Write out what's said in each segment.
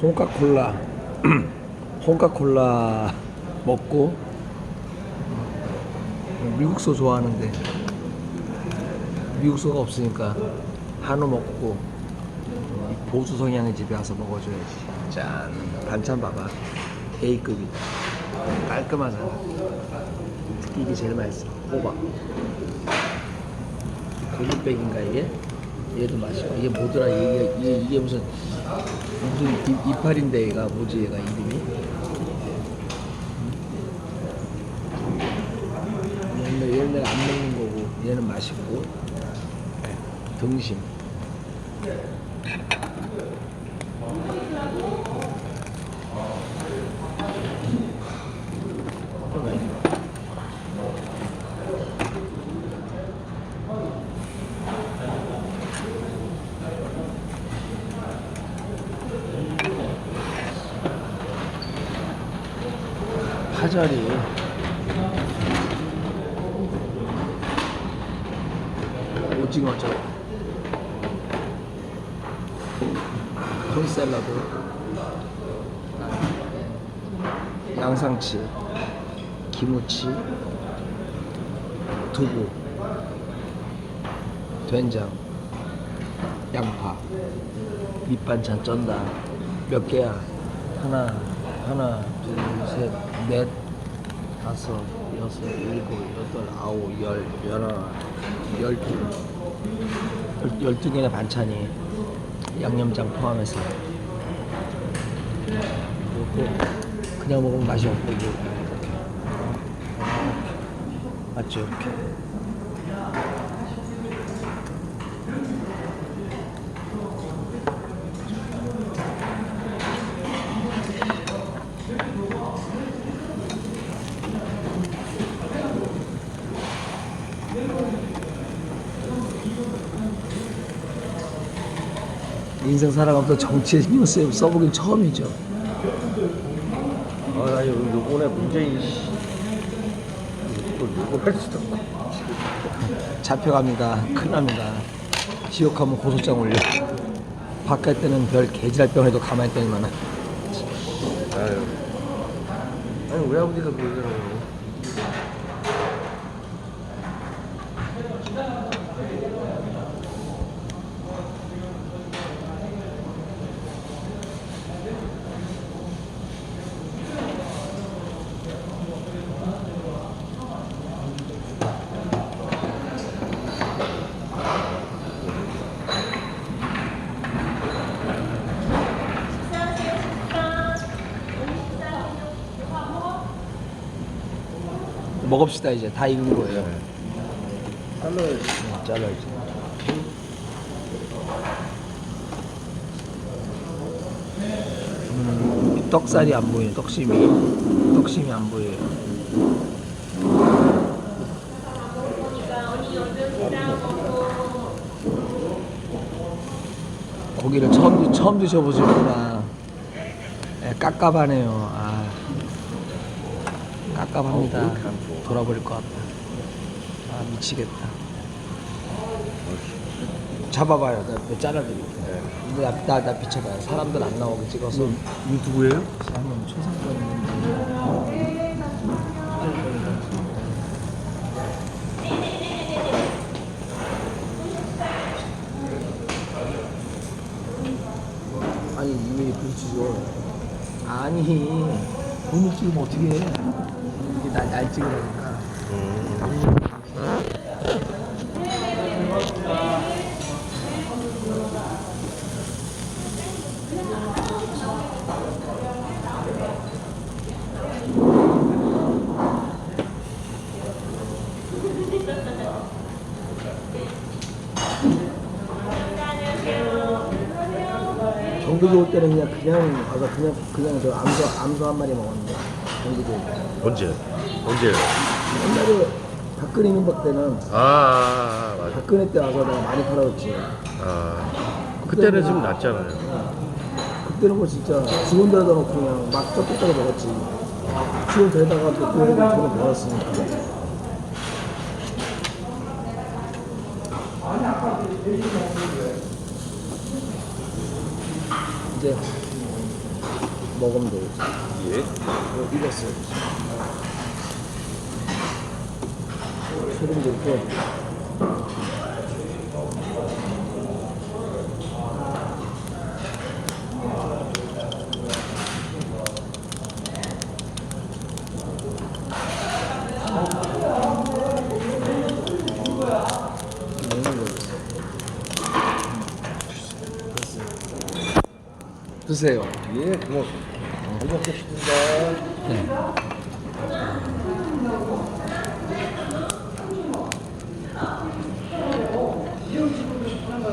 홍카콜라. 홍카콜라 먹고 미국소 좋아하는데 미국소가 없으니까 한우 먹고 보수 성향의 집에 와서 먹어줘야지. 짠. 반찬 봐봐. A급이다. 깔끔하잖아. 특히 이게 제일 맛있어. 호박. 고기백인가 이게? 얘도 맛있고 이게 뭐더라? 이게, 이게, 이게 무슨 무슨 이- 이파리인데 얘가 뭐지 얘가 이름이? 얘는 얘는 안 먹는 거고 얘는 맛있고. 등심 파절이 오징어죠? 콘샐러드. 양상치. 김치. 두부. 된장. 양파. 밑반찬 쩐다. 몇 개야? 하나 하나 둘 셋 넷 다섯 여섯 일곱 여덟 아홉 열 열하나 열두. 열- 열두 개의 반찬이 양념장 포함해서. 그리고 그냥 먹으면 맛이 없고 이렇게. 맞죠? 이렇게 인생 살아가면서 정치에 신경 쓰- 써보긴 처음이죠 아 나 요번에 문재인 씨할 수도 없고 잡혀갑니다. 큰일 납니다. 지옥하면 고소장 올려. 바깥 때는 별 개지랄 병에도 가만히 있더니만 아유 아니 우리 아버지가 그러더라고 먹읍시다 이제 다 익은 거예요. 잘라야지 네, 잘라야지. 음, 떡살이 안 보이네. 떡심이 떡심이 안 보여요. 고기를 처음 처음 드셔보시구나. 예, 깝깝하네요. 아, 깝깝합니다. 돌아버릴 것 같다. 아 미치겠다. 잡아봐요. 내가 잘라드릴게요. 네. 나, 나, 나 비춰봐요. 사람들 안 나오게 찍어서. 유튜브예요? 한번 초상권 있는데. 아니 이게 그렇지죠. 아니 돈을 찍으면 어떻게 해? 이게 날, 날찍 경기도 올 때는 그냥 그냥 가서 그냥 그냥 저 암소 암소 한 마리 먹었는데 올 때. 언제? 언제요? 옛날에 박근혜 민박 때는 아, 아, 아 맞아 박근혜 때 와서 내가 많이 팔아줬지. 아 그때는 좀 낫잖아요 그때는 뭐 진짜 직원 데려다 놓고 그냥 막 쩍쩍하게 먹었지. 직원 데려다가 또그 애들 돈을 벌었으니까. 이제 먹으면 되겠지. 예. 이거 익었어요. 소금도 이 드세요. 예, 고맙습니다. 잘 먹겠습니다.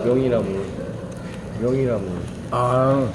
명이나물. 명이나물. 아,